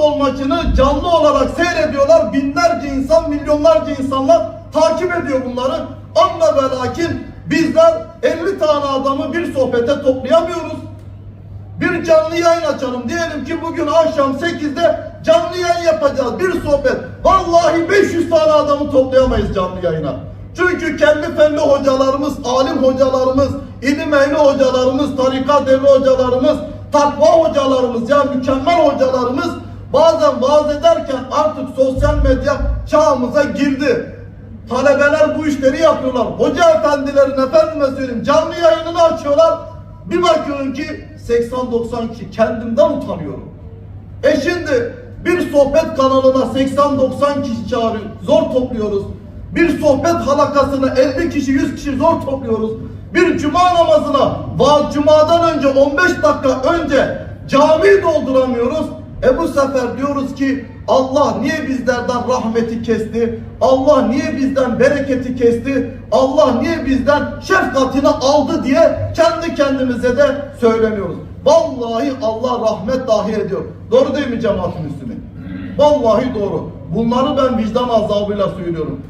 futbol maçını canlı olarak seyrediyorlar. Binlerce insan, milyonlarca insanlar takip ediyor bunları. Ama ve lakin bizler 50 tane adamı bir sohbete toplayamıyoruz. Bir canlı yayın açalım. Diyelim ki bugün akşam 8'de canlı yayın yapacağız. Bir sohbet. Vallahi 500 tane adamı toplayamayız canlı yayına. Çünkü kendi fenli hocalarımız, alim hocalarımız, ilim ehli hocalarımız, tarikat ehli hocalarımız, takva hocalarımız, ya mükemmel hocalarımız bazen vaaz ederken artık sosyal medya çağımıza girdi. Talebeler bu işleri yapıyorlar. Hoca efendilerin efendime söyleyeyim canlı yayınını açıyorlar. Bir bakıyorum ki 80-90 kişi kendimden utanıyorum. E şimdi bir sohbet kanalına 80-90 kişi çağırıyor. Zor topluyoruz. Bir sohbet halakasına 50 kişi 100 kişi zor topluyoruz. Bir cuma namazına vaaz cumadan önce 15 dakika önce camiyi dolduramıyoruz. E bu sefer diyoruz ki Allah niye bizlerden rahmeti kesti? Allah niye bizden bereketi kesti? Allah niye bizden şefkatini aldı diye kendi kendimize de söyleniyoruz. Vallahi Allah rahmet dahi ediyor. Doğru değil mi cemaatin üstüne? Vallahi doğru. Bunları ben vicdan azabıyla söylüyorum.